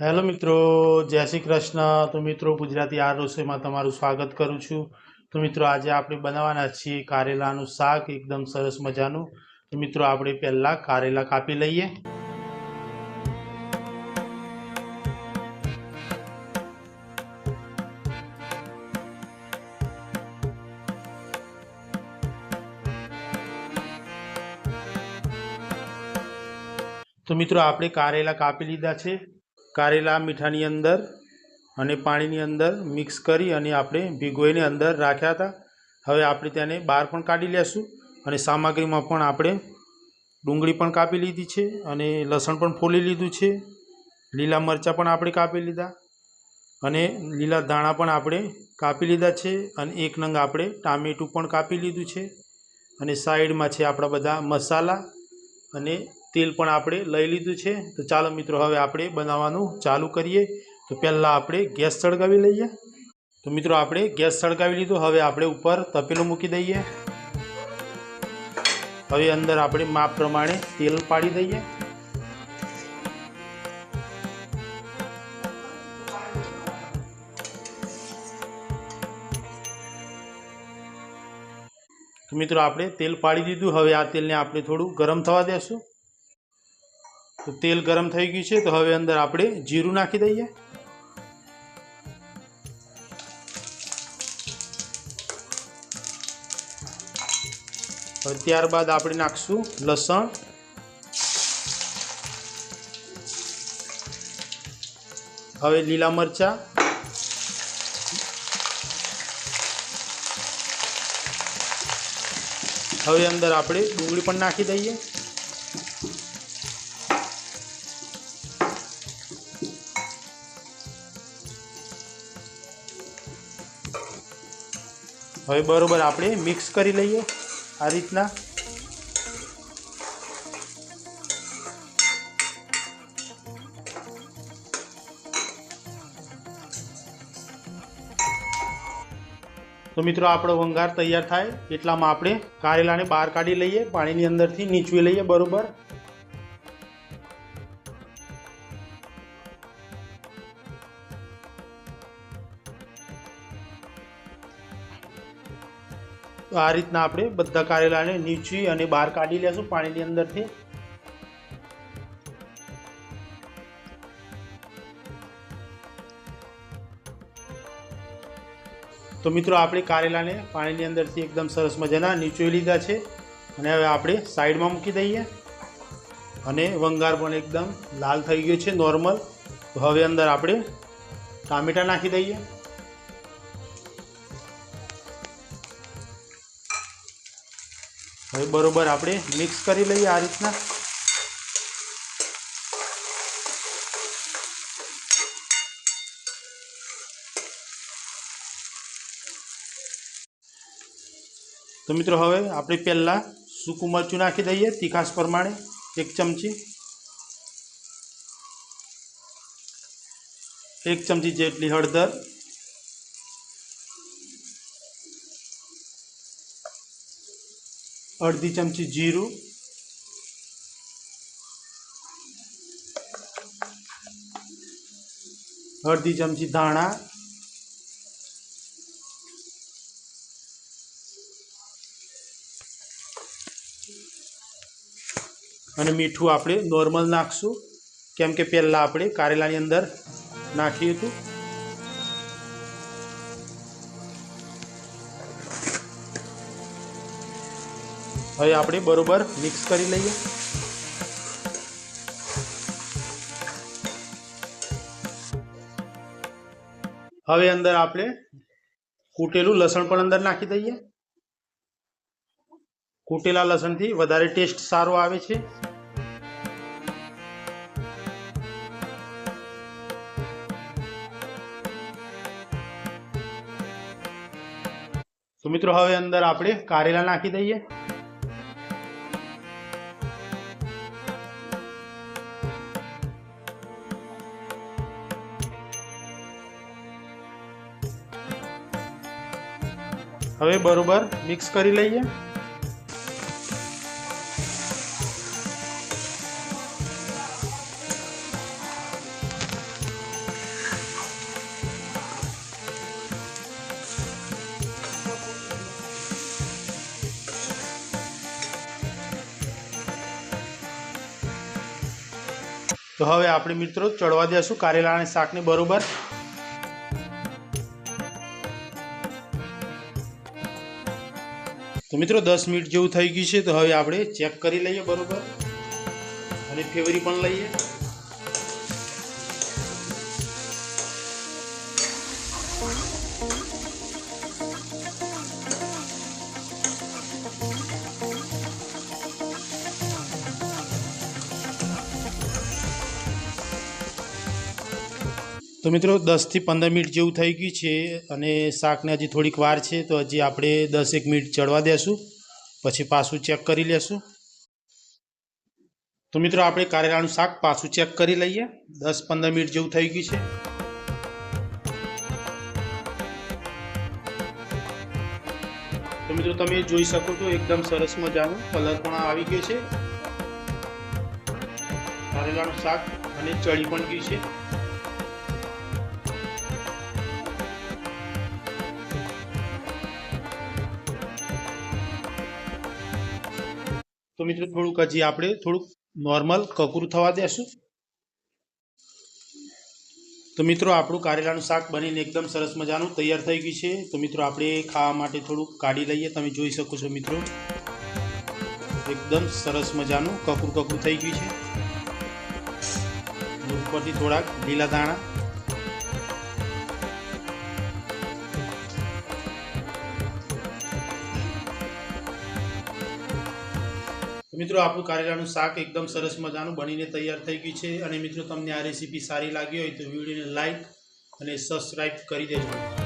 Hello મિત્રો, જય શ્રી કૃષ્ણ. તો મિત્રો, ગુજરાતી આ રસોઈમાં તમારું સ્વાગત કરું છું. તો મિત્રો, આજે આપણે બનાવવાના છીએ કારેલાનું શાક, એકદમ સરસ મજાનું. તો મિત્રો, આપણે પહેલાં કારેલા કાપી લઈએ. તો મિત્રો, આપણે કારેલા કાપી લીધા છે. કારેલા મીઠાની અંદર અને પાણીની અંદર મિક્સ કરી અને આપણે ભીગોઈને અંદર રાખ્યા હતા. હવે આપણે તેને બહાર પણ કાઢી લેશું અને સામગ્રીમાં પણ આપણે ડુંગળી પણ કાપી લીધી છે અને લસણ પણ ફોલી લીધું છે. લીલા મરચાં પણ આપણે કાપી લીધા અને લીલા ધાણા પણ આપણે કાપી લીધા છે અને એક નંગ આપણે ટામેટું પણ કાપી લીધું છે. અને સાઈડમાં છે આપણા બધા મસાલા અને તેલ પણ આપણે લઈ લીધું છે. તો ચાલો મિત્રો, હવે આપણે બનાવવાનું ચાલુ કરીએ. તો પહેલાં આપણે ગેસ સળગાવી લઈએ. તો મિત્રો, આપણે ગેસ સળગાવી લીધું. હવે આપણે ઉપર તપેલું મૂકી દઈએ. હવે અંદર આપણે માપ પ્રમાણે તેલ પાડી દઈએ. તો મિત્રો, આપણે તેલ પાડી દીધું. હવે આ તેલને આપણે થોડું ગરમ થવા દેશું. તેલ ગરમ થઈ ગયું છે, તો હવે અંદર આપણે જીરું નાખી દઈએ. હવે ત્યારબાદ આપણે નાખશું લસણ. હવે લીલા મરચાં. હવે અંદર આપણે ડુંગળી પણ નાખી દઈએ. હવે બરોબર આપણે મિક્સ કરી લઈએ આ રીતના. તો મિત્રો, આપણો વંગાર તૈયાર થાય એટલામાં આપણે કારેલાને બહાર કાઢી લઈએ, પાણીની અંદરથી નીચવી લઈએ, બરોબર? તો આ રીતના આપણે બધા કારેલાને નીચવી અને બહાર કાઢી લેશું પાણીની અંદરથી. તો મિત્રો, આપણે કારેલાને પાણીની અંદરથી એકદમ સરસ મજાના નીચોઈ લીધા છે અને હવે આપણે સાઈડમાં મૂકી દઈએ. અને વંગાર પણ એકદમ લાલ થઈ ગયો છે, નોર્મલ. તો હવે અંદર આપણે ટામેટાં નાખી દઈએ. હવે બરોબર આપણે મિક્સ કરી લઈએ આ રીતના. તો મિત્રો હવે આપણે પહેલાં સૂકું મરચું નાખી દઈએ તીખાસ પ્રમાણે, એક ચમચી. એક ચમચી જેટલી હળદર. અડધી ચમચી જીરું. અડધી ચમચી ધાણા. અને મીઠું આપણે નોર્મલ નાખશું. કેમ કે પહેલાં આપણે કારેલાની અંદર નાખ્યું હતું. હવે આપણે બરોબર મિક્સ કરી લઈએ. હવે અંદર આપણે કૂટેલું લસણ પણ અંદર નાખી દઈએ. કૂટેલા લસણથી વધારે ટેસ્ટ સારો આવે છે. તો મિત્રો, હવે અંદર આપણે કારેલા નાખી દઈએ. હવે બરોબર મિક્સ કરી લઈએ. તો હવે આપણે મિત્રો ચડવા દેશું કારેલા અને શાકને બરોબર. તો મિત્રો દસ મિનિટ જેવું થઈ ગયું છે, તો હવે આપણે ચેક કરી લઈએ બરોબર. અને ફેવરી પણ લઈએ. તો મિત્રો દસથી પંદર મિનિટ જેવું થઈ ગયું છે અને શાકને હજી થોડીક વાર છે તો હજી આપણે દસ એક મિનિટ ચડવા દેશું. પછી પાછું ચેક કરી લેશું. તો મિત્રો આપણે કારેલાનું શાક પાછું ચેક કરી લઈએ. દસ પંદર મિનિટ જેવું થઈ ગયું છે. તો મિત્રો તમે જોઈ શકો છો એકદમ સરસ મજાનું કલર પણ આવી ગયો છે. કારેલાનું શાક અને ચડી પણ ગયું છે. તો મિત્રો થોડુંક હજી આપણે થોડુંક નોર્મલ કકરું થવા દેશું. તો મિત્રો આપણું કારેલાનું શાક બનીને એકદમ સરસ મજાનું તૈયાર થઈ ગયું છે. તો મિત્રો આપણે ખાવા માટે થોડુંક કાઢી લઈએ. તમે જોઈ શકો છો મિત્રો. એકદમ સરસ મજાનું કકરું કકરું થઈ ગયું છે. ઉપરથી થોડાક લીલા દાણા મિત્રો, આપણું કારેલાનું શાક એકદમ સરસ મજાનું બનીને તૈયાર થઈ ગયું છે. અને મિત્રો, તમને આ રેસીપી સારી લાગી હોય તો વિડીયોને લાઈક અને સબસ્ક્રાઈબ કરી દેજો.